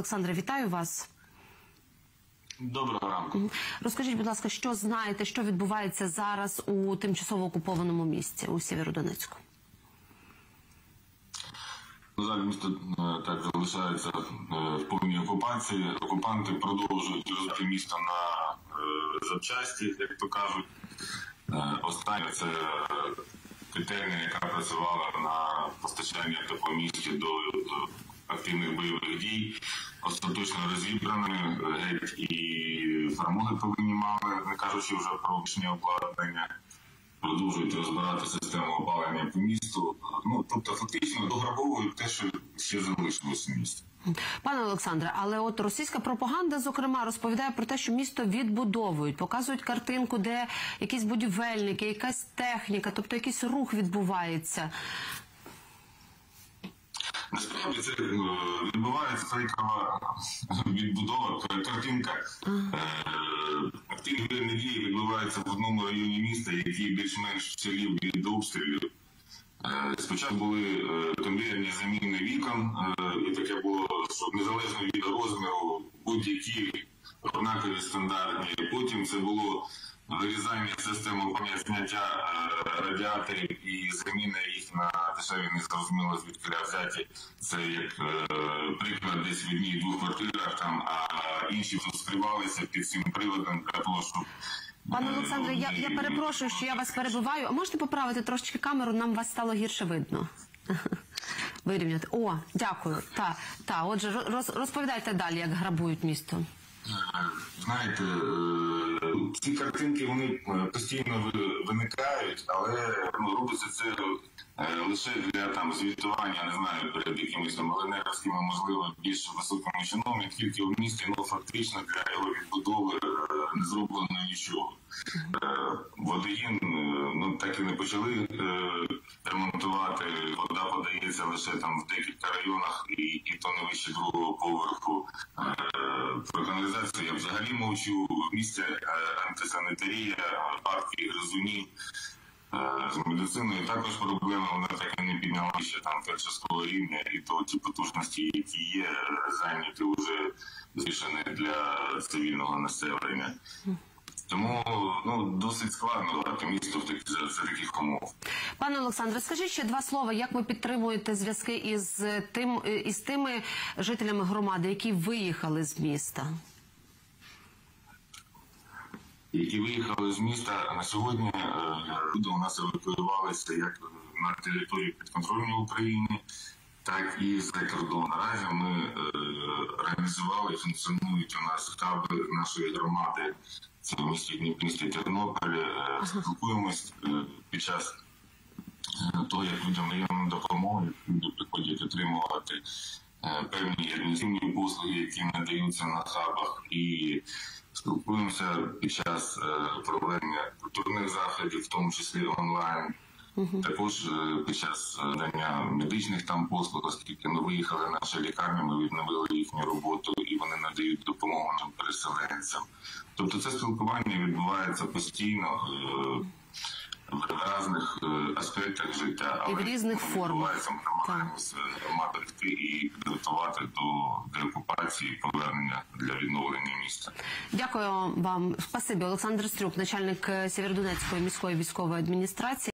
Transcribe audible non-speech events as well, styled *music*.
Олександре, вітаю вас. Доброго ранку. Розкажіть, будь ласка, що знаєте, що відбувається зараз у тимчасово окупованому місці у Сєвєродонецьку? Жаль, місто е, так залишається е, в повній окупації. Окупанти продовжують розвивати місто на е, запчасті, як то кажуть. Останнє це е, яка працювала на постачання тепло місті до активних бойових дій. Остаточно розібраними геть і формули повинні мали, не кажучи вже про рішення обладнання. Продовжують розбирати систему опалення по місту. Ну тобто, фактично дограбовують те, що ще залишилось в місті. Пане Олександре, але от російська пропаганда, зокрема, розповідає про те, що місто відбудовують, показують картинку, де якісь будівельники, якась техніка, тобто якийсь рух відбувається. Насправді це е, відбувається фейкова відбудова, картинка. Е, Активні воєнні дії відбуваються в одному районі міста, який більш-менш вцілів від обстрілів. Е, Спочатку були е, конвейерні заміни вікон, е, і таке було, що незалежно від розміру будь-які однакові стандартні. Потім це було вирізання системи зняття е, радіаторів і заміна їх на дешеві незрозуміло звідки взяті. Це як е, приклад десь в одній двох квартирах там, а інші скривалися під цим приладом для того, щоб Пане е, Олександре, я, я перепрошую, що я вас перебиваю. А можете поправити трошечки камеру? Нам вас стало гірше видно. *laughs* Вирівняти. О, дякую. Та, та. Отже, роз, розповідайте далі, як грабують місто. Е, Знаєте, е, ці картинки вони е, постійно ви- виникають, але ну, робиться це е, лише для там звітування, не знаю, перед якимись там оленерівськими, можливо, більш високими чином, тільки в місті ну фактично для його відбудови е, не зроблено нічого. Водоїн ну так і не почали ремонтувати. Вода подається лише там в декілька районах, і, і то не вище другого поверху. Е, Про каналізацію я взагалі мовчу. В місті е, антисанітарія, парки гризуні. Е, З медициною також проблема, вона так і не підняла ще там фельдшерського рівня, і то ті потужності, які є, е, зайняті вже звішені для цивільного населення. Тому ну досить складно дати місто в таких за, за таких умов. Пане Олександре, скажіть ще два слова, як ви підтримуєте зв'язки із тим із тими жителями громади, які виїхали з міста? які виїхали з міста на сьогодні. е, Люди у нас евакуювалися як на території підконтрольної України, так і за кордон. Наразі ми е, організували функціонують у нас хаби нашої громади. Це в місті Дніп- місті Тернополі. Е, Спілкуємось е, під час того, як людям надаємо допомогу, люди приходять отримувати певні адміністративні послуги, які надаються на хабах, і спілкуємося під час проведення культурних заходів, в тому числі онлайн. Також е, під час надання медичних там послуг, оскільки ми виїхали наші лікарні, ми відновили їхню роботу і вони надають допомогу нам переселенцям. Тобто це спілкування відбувається постійно е, в різних е, аспектах життя, І в різних формах. намагаємося допомагати і підготувати до деокупації, повернення для відновлення міста. Дякую вам. Спасибі, Олександр Стрюк, начальник е, Сєвєродонецької міської військової адміністрації.